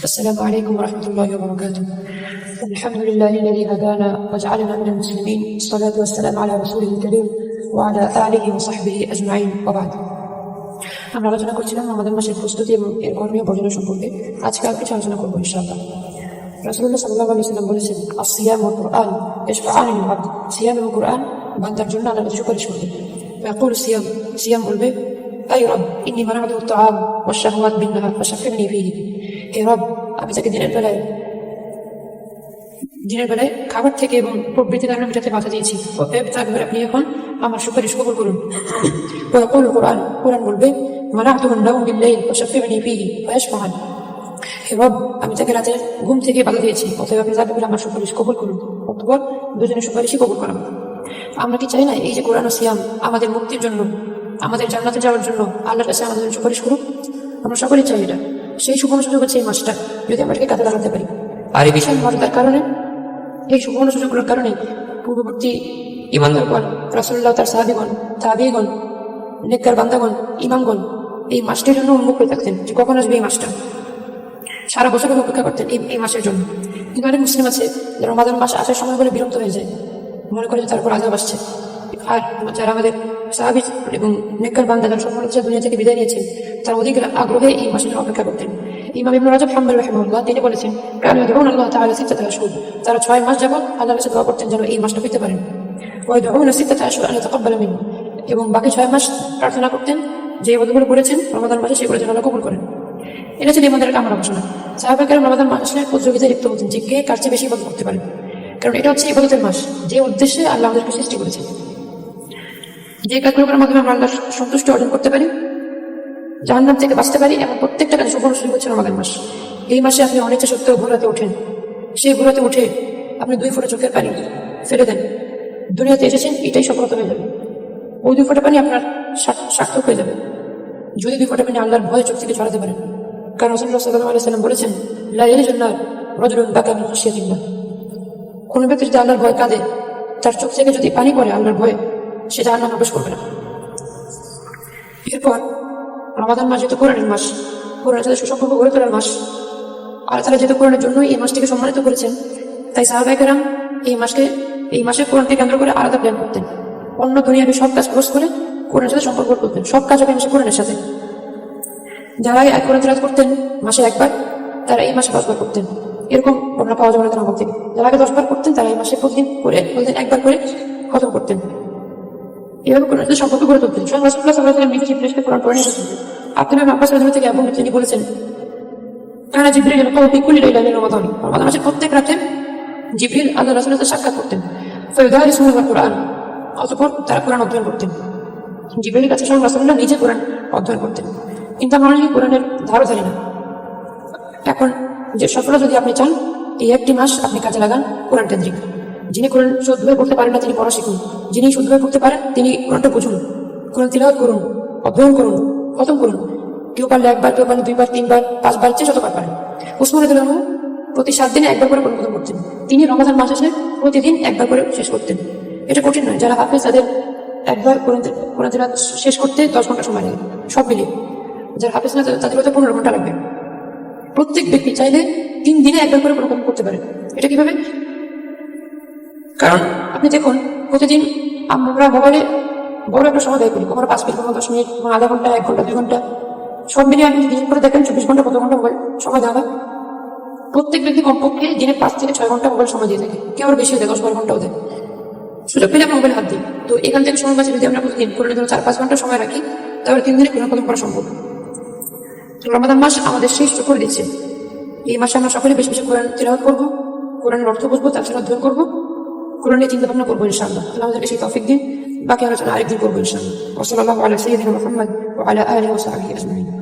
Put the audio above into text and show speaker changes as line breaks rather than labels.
السلام عليكم ورحمة الله وبركاته الحمد لله الذي هدانا وجعلنا من المسلمين الصلاة والسلام على رسوله الكريم وعلى آله وصحبه أجمعين وبعد আমরা আলোচনা করছিলাম আমাদের মাসের প্রস্তুতি এবং এর কর্মীয় বর্জনা সম্পর্কে আজকে আর কিছু আলোচনা করবো ইনশাআল্লাহ রাসুল্লাহ সাল্লাহ আলি সাল্লাম বলেছেন আসিয়াম ও কোরআন ইশফাআন লিল আবদ সিয়াম এবং কোরআন বান্দার জন্য আল্লাহ কাছে সুপারিশ করবে يقول সিয়াম সিয়াম বলবে أي رب إني منعته الطعام والشهوات بالنهار فشفعني فيه হে রব আমি তাকে দিনের বেলায় দিনের বেলায় খাবার থেকে এবং প্রবৃত্তি কারণে আমি বাধা দিয়েছি অতএব আপনি এখন আমার সুপারিশ কবুল করুন। কোরআন কোরআন বলবে মানাহতুন আমি তাকে রাতে ঘুম থেকে বাধা দিয়েছি। অতএব আপনি তার ব্যাপারে আমার সুপারিশ কবুল করুন। অতঃপর দুজনের সুপারিশই কবুল করা। আমরা কি চাই না এই যে কোরআন সিয়াম আমাদের মুক্তির জন্য, আমাদের জান্নাতে যাওয়ার জন্য আল্লাহর কাছে আমাদের সুপারিশ করুক? আমরা সকলেই চাই এটা। সেই সুবর্ণ সুযোগ হচ্ছে এই মাসটা। যদি আমরা কাজে লাগাতে পারি। আর এই বিশাল মর্যাদার কারণে এই সুবর্ণ সুযোগগুলোর কারণে পূর্ববর্তী ইমানদারগণ রাসুল্লাহ তার সাহাবিগণ তাবিগণ নেককার বান্দাগণ ইমামগণ এই মাসটির জন্য উন্মুখ হয়ে থাকতেন যে কখন আসবে এই মাসটা। সারা বছর অপেক্ষা করতেন এই এই মাসের জন্য। কিন্তু অনেক মুসলিম আছে যারা রমাদান মাস আসার সময় বলে বিরক্ত হয়ে যায়। মনে করে যে তারপর আজাব আসছে। আর যারা আমাদের সাহাবি এবং নেককার বান্দা যারা সম্মান দুনিয়া থেকে বিদায় নিয়েছেন তার অধিক আগ্রহে এই মাসের অপেক্ষা করতেন। ইমাম ইবনে রাজব হাম্বল রাহিমাহুল্লাহ তিনি বলেছেন কারণ যখন আল্লাহ তাআলা সিত্তাতা আশহুর তারা ছয় মাস যাবত আল্লাহর কাছে দোয়া করতেন যেন এই মাসটা পেতে পারেন। ওই যখন সিত্তাতা আশহুর আল্লাহ তাকাব্বালা মিনহু। এবং বাকি ছয় মাস প্রার্থনা করতেন, যে বধুগুলো করেছেন রমাদান মাসে সেগুলো যেন আল্লাহ কবুল করেন। এটা ছিল আমাদের কামনা ঘোষণা সাহাবাকের রমাদান মাসে প্রতিযোগিতায় লিপ্ত হতেন, যে কে কার চেয়ে বেশি ইবাদত করতে পারে। কারণ এটা হচ্ছে ইবাদতের মাস, যে উদ্দেশ্যে আল্লাহ আমাদেরকে সৃষ্টি করেছেন। যে কাজগুলো করার মাধ্যমে আমরা আল্লাহ সন্তুষ্ট অর্জন করতে পারি জাহান্নাম থেকে বাঁচতে পারি এমন প্রত্যেকটা কাজে সুবর্ণ সুযোগ হচ্ছে আমাদের মাস। এই মাসে আপনি অনেকটা সত্ত্বেও ঘোরাতে ওঠেন। সেই ঘোরাতে উঠে আপনি দুই ফোঁটা চোখের পানি ফেলে দেন। দুনিয়াতে এসেছেন, এটাই সফলতা হয়ে যাবে। ওই দুই ফোঁটা পানি আপনার সার্থ- সার্থক হয়ে যাবে। যদি দুই ফোঁটা পানি আল্লাহর ভয় চোখ থেকে ছড়াতে পারেন। কারণ রসুল্লাহ সাল্লাহ আলিয়া সাল্লাম বলেছেন লাইলি জন্নার রজরুল বাকা মিন খাশিয়াতিল্লাহ। কোনো ব্যক্তি যদি আল্লাহর ভয় কাঁদে, তার চোখ থেকে যদি পানি পড়ে আল্লাহর ভয়ে, সে জাহান্নামে প্রবেশ করবে না। এরপর রমাদান মাস যেহেতু কোরআনের মাস, কোরআনের সাথে সুসম্পর্ক গড়ে তোলার মাস আর তারা যেহেতু কোরআনের জন্যই এই মাসটিকে সম্মানিত করেছেন, তাই সাহাবাহিকেরাম এই মাসকে, এই মাসে কোরআনকে কেন্দ্র করে আলাদা প্ল্যান করতেন। অন্য দুনিয়াবি সব কাজ ক্লোজ করে কোরআনের সাথে সম্পর্ক করতেন, সব কাজ হবে মাসে কোরআনের সাথে। যারা এক কোরআন তেলাওয়াত করতেন, মাসে একবার, তারা এই মাসে দশবার করতেন এরকম বর্ণনা পাওয়া যাবে না তার থেকে যারা আগে দশবার করতেন তারা এই মাসে প্রতিদিন করে প্রতিদিন একবার করে খতম করতেন। এভাবে কোরআনের সাথে সম্পর্ক করে তুলতেন। সাল্লাল্লাহু আলাইহি ওয়াসাল্লাম কোরআন পড়ে নিয়েছেন ইবনে আব্বাস রাদিয়াল্লাহু থেকে এবং তিনি বলেছেন। ফি কুল্লি লাইলাতিন মিন রমাদান রমাদান মাসের প্রত্যেক রাতে জিব্রিল আল্লাহ রাসূলের সাথে সাক্ষাৎ করতেন। কোরআন। অতঃপর তারা কোরআন অধ্যয়ন করতেন। জিব্রাইলের কাছে স্বয়ং রাসূলুল্লাহ নিজে কোরআন অধ্যয়ন করতেন। কিন্তু আমরা অনেকে কোরআনের ধারও জানি না। এখন যে সফলতা যদি আপনি চান, এই একটি মাস আপনি কাজে লাগান কোরআন কেন্দ্রিক যিনি কোরআন শুদ্ধভাবে পড়তে পারেন না, তিনি পড়া শিখুন। যিনি শুদ্ধভাবে পড়তে পারেন, তিনি কোরআনটা বুঝুন। কোরআন তিলাওয়াত করুন, অধ্যয়ন করুন। খতম করুন কেউ পারলে একবার, কেউ পারলে দুইবার, তিনবার, পাঁচবার চেয়ে যতবার পারেন উসমান আদুল্লাহ প্রতি সাত দিনে একবার করে খতম করতেন। তিনি রমাদান মাস আসলে প্রতিদিন একবার করে শেষ করতেন। এটা কঠিন নয়। যারা হাফেজ, তাদের একবার কোরআন তে- শেষ করতে দশ ঘণ্টা সময় লাগে। সব মিলিয়ে। যারা হাফেজ না, তাদের হয়তো পনেরো ঘণ্টা লাগবে। প্রত্যেক ব্যক্তি চাইলে তিন দিনে একবার করে কাজ করতে পারে। এটা কীভাবে? কারণ আপনি দেখুন, প্রতিদিন আমরা মোবাইলে বড় একটা সময় করি। কখনো পাঁচ মিনিট, কখনো দশ মিনিট, কখনো আধা ঘণ্টা, এক ঘণ্টা, দুই ঘণ্টা। সব মিলিয়ে আপনি দিন করে দেখেন চব্বিশ ঘণ্টা কত ঘণ্টা মোবাইল সময় দেওয়া হয়। প্রত্যেক ব্যক্তি কমপক্ষে দিনে পাঁচ থেকে ছয় ঘণ্টা মোবাইল সময় দিয়ে থাকে। কেউ আরও বেশি দেয় দশ বারো ঘন্টাও দেয়। সুযোগ পেলে আমরা মোবাইল হাত দিই তো এখান থেকে সময় বাঁচে যদি আমরা প্রতিদিন করে জন্য চার পাঁচ ঘণ্টা সময় রাখি, তাহলে তিন দিনে কোনো কদম করা সম্ভব। তো রমাদান মাস আমাদের শেষ করে দিচ্ছে। এই মাসে আমরা সকলে বেশি বেশি কোরআন তিলাওয়াত করব, কোরআনের অর্থ বুঝব সাথে অধ্যয়ন করব, কোরআন নিয়ে চিন্তা ভাবনা করব ইনশাআল্লাহ। আল্লাহ আমাদের বেশি তৌফিক দিন। ما كانت على عبد قرب إن شاء الله. وصلى الله على سيدنا محمد وعلى آله وصحبه أجمعين.